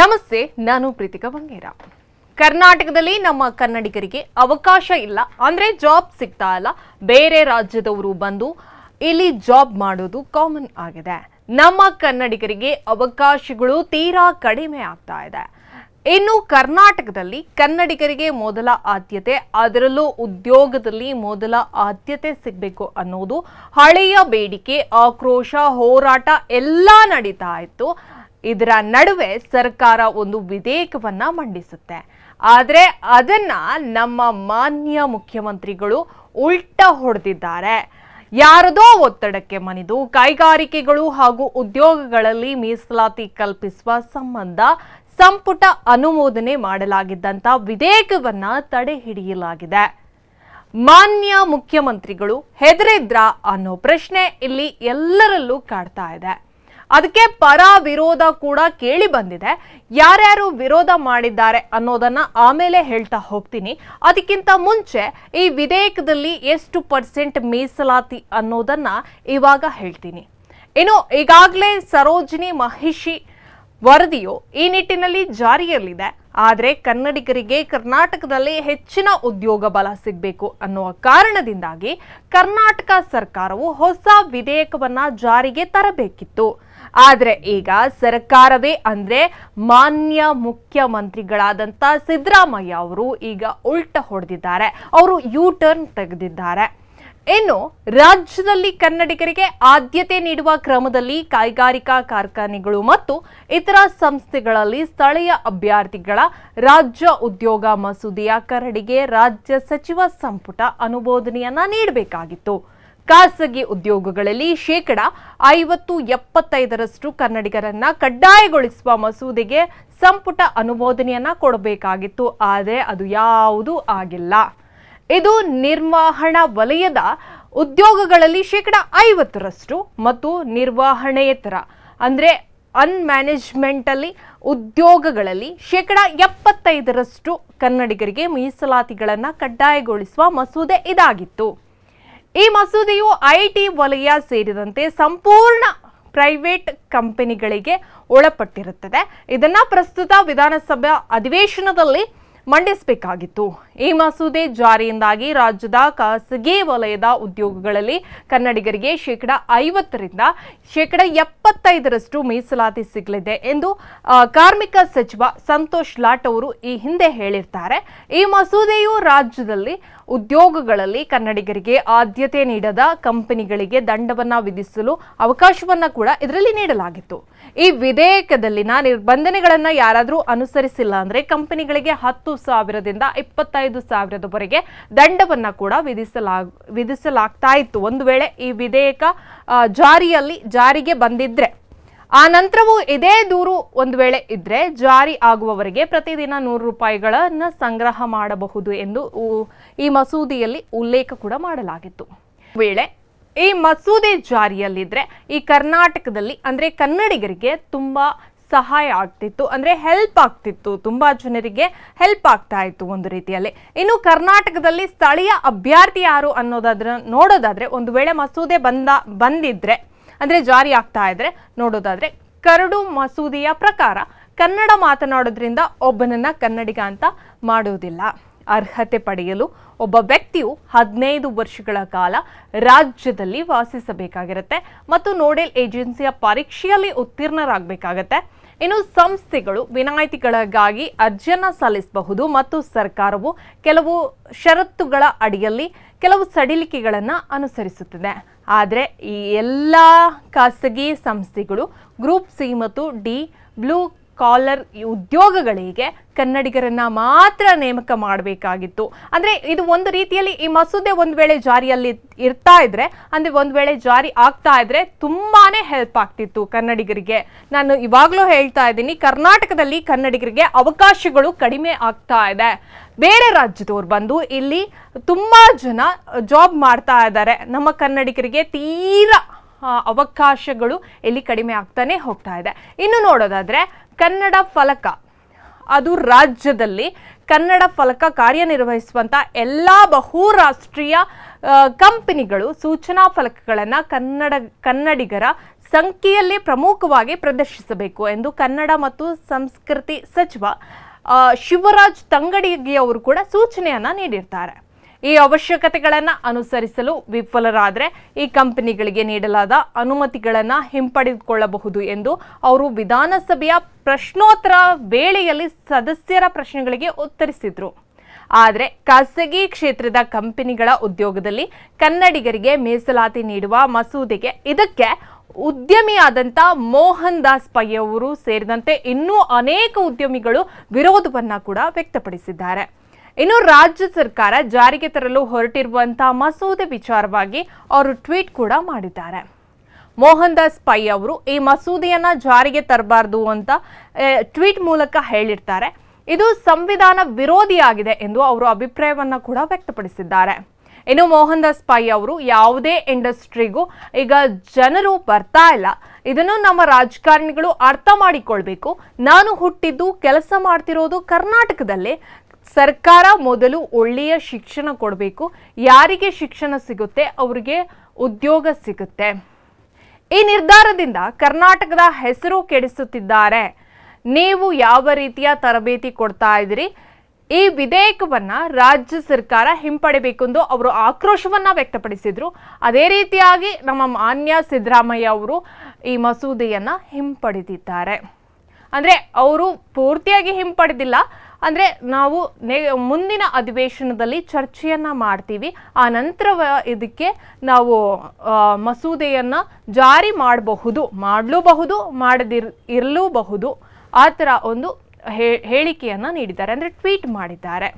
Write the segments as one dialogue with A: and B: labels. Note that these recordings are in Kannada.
A: ನಮಸ್ತೆ, ನಾನು ಪ್ರೀತಿಕಾ ಬಂಗೇರ. ಕರ್ನಾಟಕದಲ್ಲಿ ನಮ್ಮ ಕನ್ನಡಿಗರಿಗೆ ಅವಕಾಶ ಇಲ್ಲ, ಅಂದ್ರೆ ಜಾಬ್ ಸಿಗ್ತಾ ಇಲ್ಲ. ಬೇರೆ ರಾಜ್ಯದವರು ಬಂದು ಇಲ್ಲಿ ಜಾಬ್ ಮಾಡೋದು ಕಾಮನ್ ಆಗಿದೆ. ನಮ್ಮ ಕನ್ನಡಿಗರಿಗೆ ಅವಕಾಶಗಳು ತೀರಾ ಕಡಿಮೆ ಆಗ್ತಾ ಇದೆ. ಇನ್ನು ಕರ್ನಾಟಕದಲ್ಲಿ ಕನ್ನಡಿಗರಿಗೆ ಮೊದಲ ಆದ್ಯತೆ, ಅದರಲ್ಲೂ ಉದ್ಯೋಗದಲ್ಲಿ ಮೊದಲ ಆದ್ಯತೆ ಸಿಗಬೇಕು ಅನ್ನೋದು ಹಳೆಯ ಬೇಡಿಕೆ, ಆಕ್ರೋಶ, ಹೋರಾಟ ಎಲ್ಲ ನಡೀತಾ ಇತ್ತು. ಇದರ ನಡುವೆ ಸರ್ಕಾರ ಒಂದು ವಿಧೇಯಕವನ್ನ ಮಂಡಿಸುತ್ತೆ. ಆದರೆ ಅದನ್ನ ನಮ್ಮ ಮಾನ್ಯ ಮುಖ್ಯಮಂತ್ರಿಗಳು ಉಲ್ಟ ಹೊಡೆದಿದ್ದಾರೆ. ಯಾರದೋ ಒತ್ತಡಕ್ಕೆ ಮಣಿದು ಕೈಗಾರಿಕೆಗಳು ಹಾಗೂ ಉದ್ಯೋಗಗಳಲ್ಲಿ ಮೀಸಲಾತಿ ಕಲ್ಪಿಸುವ ಸಂಬಂಧ ಸಂಪುಟ ಅನುಮೋದನೆ ಮಾಡಲಾಗಿದ್ದಂತ ವಿಧೇಯಕವನ್ನ ತಡೆ ಹಿಡಿಯಲಾಗಿದೆ. ಮಾನ್ಯ ಮುಖ್ಯಮಂತ್ರಿಗಳು ಹೆದರಿದ್ರಾ ಅನ್ನೋ ಪ್ರಶ್ನೆ ಇಲ್ಲಿ ಎಲ್ಲರಲ್ಲೂ ಕಾಡ್ತಾ ಇದೆ. ಅದಕ್ಕೆ ಪರ ವಿರೋಧ ಕೂಡ ಕೇಳಿ ಬಂದಿದೆ. ಯಾರ್ಯಾರು ವಿರೋಧ ಮಾಡಿದ್ದಾರೆ ಅನ್ನೋದನ್ನ ಆಮೇಲೆ ಹೇಳ್ತಾ ಹೋಗ್ತೀನಿ. ಅದಕ್ಕಿಂತ ಮುಂಚೆ ಈ ವಿಧೇಯಕದಲ್ಲಿ ಎಷ್ಟು ಪರ್ಸೆಂಟ್ ಮೀಸಲಾತಿ ಅನ್ನೋದನ್ನ ಇವಾಗ ಹೇಳ್ತೀನಿ. ಇನ್ನು ಈಗಾಗಲೇ ಸರೋಜಿನಿ ಮಹಿಷಿ ವರದಿಯು ಈ ನಿಟ್ಟಿನಲ್ಲಿ ಜಾರಿಯಲ್ಲಿದೆ. ಆದರೆ ಕನ್ನಡಿಗರಿಗೆ ಕರ್ನಾಟಕದಲ್ಲಿ ಹೆಚ್ಚಿನ ಉದ್ಯೋಗ ಬಲ ಸಿಗಬೇಕು ಅನ್ನುವ ಕಾರಣದಿಂದಾಗಿ ಕರ್ನಾಟಕ ಸರ್ಕಾರವು ಹೊಸ ವಿಧೇಯಕವನ್ನ ಜಾರಿಗೆ ತರಬೇಕಿತ್ತು. ಆದರೆ ಈಗ ಸರ್ಕಾರವೇ ಅಂದ್ರೆ ಮಾನ್ಯ ಮುಖ್ಯಮಂತ್ರಿಗಳಾದಂಥ ಸಿದ್ದರಾಮಯ್ಯ ಅವರು ಈಗ ಉಲ್ಟ ಹೊಡೆದಿದ್ದಾರೆ. ಅವರು ಯೂ ಟರ್ನ್ ತೆಗೆದಿದ್ದಾರೆ. ಇನ್ನು ರಾಜ್ಯದಲ್ಲಿ ಕನ್ನಡಿಗರಿಗೆ ಆದ್ಯತೆ ನೀಡುವ ಕ್ರಮದಲ್ಲಿ ಕೈಗಾರಿಕಾ ಕಾರ್ಖಾನೆಗಳು ಮತ್ತು ಇತರ ಸಂಸ್ಥೆಗಳಲ್ಲಿ ಸ್ಥಳೀಯ ಅಭ್ಯರ್ಥಿಗಳ ರಾಜ್ಯ ಉದ್ಯೋಗ ಮಸೂದೆಯ ಕರಡಿಗೆ ರಾಜ್ಯ ಸಚಿವ ಸಂಪುಟ ಅನುಮೋದನೆಯನ್ನ ನೀಡಬೇಕಾಗಿತ್ತು. ಖಾಸಗಿ ಉದ್ಯೋಗಗಳಲ್ಲಿ ಶೇಕಡ ಐವತ್ತು ಎಪ್ಪತ್ತೈದರಷ್ಟು ಕನ್ನಡಿಗರನ್ನ ಕಡ್ಡಾಯಗೊಳಿಸುವ ಮಸೂದೆಗೆ ಸಂಪುಟ ಅನುಮೋದನೆಯನ್ನ ಕೊಡಬೇಕಾಗಿತ್ತು, ಆದರೆ ಅದು ಯಾವುದೂ ಆಗಿಲ್ಲ. ಇದು ನಿರ್ವಹಣಾ ವಲಯದ ಉದ್ಯೋಗಗಳಲ್ಲಿ ಶೇಕಡ ಐವತ್ತರಷ್ಟು ಮತ್ತು ನಿರ್ವಹಣೆಯೇತರ ಅಂದರೆ ಅನ್ಮ್ಯಾನೇಜ್ಮೆಂಟಲ್ಲಿ ಉದ್ಯೋಗಗಳಲ್ಲಿ ಶೇಕಡ ಎಪ್ಪತ್ತೈದರಷ್ಟು ಕನ್ನಡಿಗರಿಗೆ ಮೀಸಲಾತಿಗಳನ್ನು ಕಡ್ಡಾಯಗೊಳಿಸುವ ಮಸೂದೆ ಇದಾಗಿತ್ತು. ಈ ಮಸೂದೆಯು ಐ ಟಿ ವಲಯ ಸೇರಿದಂತೆ ಸಂಪೂರ್ಣ ಪ್ರೈವೇಟ್ ಕಂಪನಿಗಳಿಗೆ ಒಳಪಟ್ಟಿರುತ್ತದೆ. ಇದನ್ನು ಪ್ರಸ್ತುತ ವಿಧಾನಸಭಾ ಅಧಿವೇಶನದಲ್ಲಿ ಮಂಡಿಸಬೇಕಾಗಿತ್ತು. ಈ ಮಸೂದೆ ಜಾರಿಯಿಂದಾಗಿ ರಾಜ್ಯದ ಖಾಸಗಿ ವಲಯದ ಉದ್ಯೋಗಗಳಲ್ಲಿ ಕನ್ನಡಿಗರಿಗೆ ಶೇಕಡ ಐವತ್ತರಿಂದ ಶೇಕಡ ಎಪ್ಪತ್ತೈದರಷ್ಟು ಮೀಸಲಾತಿ ಸಿಗಲಿದೆ ಎಂದು ಕಾರ್ಮಿಕ ಸಚಿವ ಸಂತೋಷ್ ಲಾಟ್ ಅವರು ಈ ಹಿಂದೆ ಹೇಳಿರ್ತಾರೆ. ಈ ಮಸೂದೆಯು ರಾಜ್ಯದಲ್ಲಿ ಉದ್ಯೋಗಗಳಲ್ಲಿ ಕನ್ನಡಿಗರಿಗೆ ಆದ್ಯತೆ ನೀಡದ ಕಂಪನಿಗಳಿಗೆ ದಂಡವನ್ನು ವಿಧಿಸಲು ಅವಕಾಶವನ್ನ ಕೂಡ ಇದರಲ್ಲಿ ನೀಡಲಾಗಿತ್ತು. ಈ ವಿಧೇಯಕದಲ್ಲಿನ ನಿರ್ಬಂಧನೆಗಳನ್ನು ಯಾರಾದರೂ ಅನುಸರಿಸಿಲ್ಲ ಅಂದ್ರೆ ಕಂಪನಿಗಳಿಗೆ ಹತ್ತು ಸಾವಿರದಿಂದ ಇಪ್ಪತ್ತೈದು ಸಾವಿರದವರೆಗೆ ದಂಡವನ್ನು ಕೂಡ ವಿಧಿಸಲಾಗ್ ವಿಧಿಸಲಾಗ್ತಾ ಇತ್ತು. ಒಂದು ವೇಳೆ ಈ ವಿಧೇಯಕ ಜಾರಿಯಲ್ಲಿ ಜಾರಿಗೆ ಬಂದಿದ್ರೆ, ಆ ನಂತರವೂ ಇದೇ ದೂರು ಒಂದು ವೇಳೆ ಇದ್ರೆ ಜಾರಿ ಆಗುವವರೆಗೆ ಪ್ರತಿದಿನ ನೂರು ರೂಪಾಯಿಗಳನ್ನು ಸಂಗ್ರಹ ಮಾಡಬಹುದು ಎಂದು ಈ ಮಸೂದೆಯಲ್ಲಿ ಉಲ್ಲೇಖ ಕೂಡ ಮಾಡಲಾಗಿತ್ತು. ವೇಳೆ ಈ ಮಸೂದೆ ಜಾರಿಯಲ್ಲಿದ್ರೆ ಈ ಕರ್ನಾಟಕದಲ್ಲಿ ಅಂದ್ರೆ ಕನ್ನಡಿಗರಿಗೆ ತುಂಬಾ ಸಹಾಯ ಆಗ್ತಿತ್ತು, ಅಂದ್ರೆ ಹೆಲ್ಪ್ ಆಗ್ತಿತ್ತು, ತುಂಬಾ ಜನರಿಗೆ ಹೆಲ್ಪ್ ಆಗ್ತಾ ಇತ್ತು ಒಂದು ರೀತಿಯಲ್ಲಿ. ಇನ್ನು ಕರ್ನಾಟಕದಲ್ಲಿ ಸ್ಥಳೀಯ ಅಭ್ಯರ್ಥಿ ಯಾರು ಅನ್ನೋದಾದ್ರೆ ನೋಡೋದಾದ್ರೆ ಒಂದು ವೇಳೆ ಮಸೂದೆ ಬಂದ, ಬಂದಿದ್ರೆ, ಅಂದ್ರೆ ಜಾರಿ ಆಗ್ತಾ ಇದ್ರೆ ನೋಡೋದಾದ್ರೆ ಕರಡು ಮಸೂದೆಯ ಪ್ರಕಾರ ಕನ್ನಡ ಮಾತನಾಡೋದ್ರಿಂದ ಒಬ್ಬನನ್ನ ಕನ್ನಡಿಗ ಅಂತ ಮಾಡೋದಿಲ್ಲ ಅರ್ಹತೆ ಪಡೆಯಲು ಒಬ್ಬ ವ್ಯಕ್ತಿಯು ಹದಿನೈದು ವರ್ಷಗಳ ಕಾಲ ರಾಜ್ಯದಲ್ಲಿ ವಾಸಿಸಬೇಕಾಗಿರುತ್ತೆ ಮತ್ತು ನೋಡೆಲ್ ಏಜೆನ್ಸಿಯ ಪರೀಕ್ಷೆಯಲ್ಲಿ ಉತ್ತೀರ್ಣರಾಗಬೇಕಾಗತ್ತೆ. ಇನ್ನು ಸಂಸ್ಥೆಗಳು ವಿನಾಯಿತಿಗಳಿಗಾಗಿ ಅರ್ಜಿಯನ್ನು ಸಲ್ಲಿಸಬಹುದು ಮತ್ತು ಸರ್ಕಾರವು ಕೆಲವು ಷರತ್ತುಗಳ ಅಡಿಯಲ್ಲಿ ಕೆಲವು ಸಡಿಲಿಕೆಗಳನ್ನು ಅನುಸರಿಸುತ್ತದೆ. ಆದರೆ ಈ ಎಲ್ಲ ಖಾಸಗಿ ಸಂಸ್ಥೆಗಳು ಗ್ರೂಪ್ ಸಿ ಮತ್ತು ಡಿ ಬ್ಲೂ ಕಾಲರ್ ಉದ್ಯೋಗಗಳಿಗೆ ಕನ್ನಡಿಗರನ್ನ ಮಾತ್ರ ನೇಮಕ ಮಾಡಬೇಕಾಗಿತ್ತು. ಅಂದ್ರೆ ಇದು ಒಂದು ರೀತಿಯಲ್ಲಿ ಈ ಮಸೂದೆ ಒಂದು ವೇಳೆ ಜಾರಿಯಲ್ಲಿ ಇರ್ತಾ ಇದ್ರೆ, ಅಂದ್ರೆ ಒಂದು ವೇಳೆ ಜಾರಿ ಆಗ್ತಾ ಇದ್ರೆ ತುಂಬಾನೇ ಹೆಲ್ಪ್ ಆಗ್ತಿತ್ತು ಕನ್ನಡಿಗರಿಗೆ. ನಾನು ಇವಾಗಲೂ ಹೇಳ್ತಾ ಇದ್ದೀನಿ, ಕರ್ನಾಟಕದಲ್ಲಿ ಕನ್ನಡಿಗರಿಗೆ ಅವಕಾಶಗಳು ಕಡಿಮೆ ಆಗ್ತಾ ಇದೆ. ಬೇರೆ ರಾಜ್ಯದವ್ರು ಬಂದು ಇಲ್ಲಿ ತುಂಬಾ ಜನ ಜಾಬ್ ಮಾಡ್ತಾ ಇದ್ದಾರೆ. ನಮ್ಮ ಕನ್ನಡಿಗರಿಗೆ ತೀರಾ ಅವಕಾಶಗಳು ಇಲ್ಲಿ ಕಡಿಮೆ ಆಗ್ತಾನೆ ಹೋಗ್ತಾ ಇದೆ. ಇನ್ನು ನೋಡೋದಾದ್ರೆ, ಕನ್ನಡ ಫಲಕ. ಅದು ರಾಜ್ಯದಲ್ಲಿ ಕನ್ನಡ ಫಲಕ ಕಾರ್ಯನಿರ್ವಹಿಸುವಂತ ಎಲ್ಲಾ ಬಹುರಾಷ್ಟ್ರೀಯ ಕಂಪನಿಗಳು ಸೂಚನಾ ಫಲಕಗಳನ್ನು ಕನ್ನಡ, ಕನ್ನಡಿಗರ ಸಂಖ್ಯೆಯಲ್ಲಿ ಪ್ರಮುಖವಾಗಿ ಪ್ರದರ್ಶಿಸಬೇಕು ಎಂದು ಕನ್ನಡ ಮತ್ತು ಸಂಸ್ಕೃತಿ ಸಚಿವ ಶಿವರಾಜ್ ತಂಗಡಿಗಿಯವರು ಕೂಡ ಸೂಚನೆಯನ್ನ ನೀಡಿರ್ತಾರೆ. ಈ ಅವಶ್ಯಕತೆಗಳನ್ನು ಅನುಸರಿಸಲು ವಿಫಲರಾದರೆ ಈ ಕಂಪನಿಗಳಿಗೆ ನೀಡಲಾದ ಅನುಮತಿಗಳನ್ನು ಹಿಂಪಡೆದುಕೊಳ್ಳಬಹುದು ಎಂದು ಅವರು ವಿಧಾನಸಭೆಯ ಪ್ರಶ್ನೋತ್ತರ ವೇಳೆಯಲ್ಲಿ ಸದಸ್ಯರ ಪ್ರಶ್ನೆಗಳಿಗೆ ಉತ್ತರಿಸಿದ್ರು. ಆದರೆ ಖಾಸಗಿ ಕ್ಷೇತ್ರದ ಕಂಪನಿಗಳ ಉದ್ಯೋಗದಲ್ಲಿ ಕನ್ನಡಿಗರಿಗೆ ಮೀಸಲಾತಿ ನೀಡುವ ಮಸೂದೆಗೆ ಇದಕ್ಕೆ ಉದ್ಯಮಿಯಾದಂಥ ಮೋಹನ್ ದಾಸ್ ಪೈ ಅವರು ಸೇರಿದಂತೆ ಇನ್ನೂ ಅನೇಕ ಉದ್ಯಮಿಗಳು ವಿರೋಧವನ್ನು ಕೂಡ ವ್ಯಕ್ತಪಡಿಸಿದ್ದಾರೆ. ಇನ್ನು ರಾಜ್ಯ ಸರ್ಕಾರ ಜಾರಿಗೆ ತರಲು ಹೊರಟಿರುವಂತಹ ಮಸೂದೆ ವಿಚಾರವಾಗಿ ಅವರು ಟ್ವೀಟ್ ಕೂಡ ಮಾಡಿದ್ದಾರೆ. ಮೋಹನ್ ದಾಸ್ ಪೈ ಅವರು ಈ ಮಸೂದೆಯನ್ನ ಜಾರಿಗೆ ತರಬಾರ್ದು ಅಂತ ಟ್ವೀಟ್ ಮೂಲಕ ಹೇಳಿರ್ತಾರೆ. ಇದು ಸಂವಿಧಾನ ವಿರೋಧಿಯಾಗಿದೆ ಎಂದು ಅವರು ಅಭಿಪ್ರಾಯವನ್ನ ಕೂಡ ವ್ಯಕ್ತಪಡಿಸಿದ್ದಾರೆ. ಇನ್ನು ಮೋಹನ್ ದಾಸ್ ಪೈ ಅವರು ಯಾವುದೇ ಇಂಡಸ್ಟ್ರಿಗೂ ಈಗ ಜನರು ಬರ್ತಾ ಇಲ್ಲ. ಇದನ್ನು ನಮ್ಮ ರಾಜಕಾರಣಿಗಳು ಅರ್ಥ ಮಾಡಿಕೊಳ್ಬೇಕು. ನಾನು ಹುಟ್ಟಿದ್ದು ಕೆಲಸ ಮಾಡ್ತಿರೋದು ಕರ್ನಾಟಕದಲ್ಲೇ. ಸರ್ಕಾರ ಮೊದಲು ಒಳ್ಳೆಯ ಶಿಕ್ಷಣ ಕೊಡಬೇಕು. ಯಾರಿಗೆ ಶಿಕ್ಷಣ ಸಿಗುತ್ತೆ, ಅವರಿಗೆ ಉದ್ಯೋಗ ಸಿಗುತ್ತೆ. ಈ ನಿರ್ಧಾರದಿಂದ ಕರ್ನಾಟಕದ ಹೆಸರು ಕೆಡಿಸುತ್ತಿದ್ದಾರೆ. ನೀವು ಯಾವ ರೀತಿಯ ತರಬೇತಿ ಕೊಡ್ತಾ ಇದ್ದೀರಿ? ಈ ವಿಧೇಯಕವನ್ನು ರಾಜ್ಯ ಸರ್ಕಾರ ಹಿಂಪಡಿಬೇಕೆಂದು ಅವರು ಆಕ್ರೋಶವನ್ನ ವ್ಯಕ್ತಪಡಿಸಿದ್ರು. ಅದೇ ರೀತಿಯಾಗಿ ನಮ್ಮ ಮಾನ್ಯ ಸಿದ್ದರಾಮಯ್ಯ ಅವರು ಈ ಮಸೂದೆಯನ್ನ ಹಿಂಪಡೆದಿದ್ದಾರೆ. ಅಂದರೆ ಅವರು ಪೂರ್ತಿಯಾಗಿ ಹಿಂಪಡೆದಿಲ್ಲ ಅಂದರೆ ನಾವು ಮುಂದಿನ ಅಧಿವೇಶನದಲ್ಲಿ ಚರ್ಚೆಯನ್ನು ಮಾಡ್ತೀವಿ. ಆ ನಂತರ ಇದಕ್ಕೆ ನಾವು ಮಸೂದೆಯನ್ನು ಜಾರಿ ಮಾಡಬಹುದು, ಮಾಡಲೂಬಹುದು, ಮಾಡದಿರ್, ಇರಲೂಬಹುದು. ಆ ಥರ ಒಂದು ಹೇಳಿಕೆಯನ್ನು ನೀಡಿದ್ದಾರೆ. ಅಂದರೆ ಟ್ವೀಟ್ ಮಾಡಿದ್ದಾರೆ.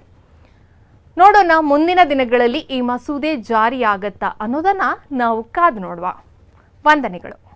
A: ನೋಡೋಣ ಮುಂದಿನ ದಿನಗಳಲ್ಲಿ ಈ ಮಸೂದೆ ಜಾರಿಯಾಗತ್ತಾ ಅನ್ನೋದನ್ನ ನಾವು ಕಾದು ನೋಡುವ. ವಂದನೆಗಳು.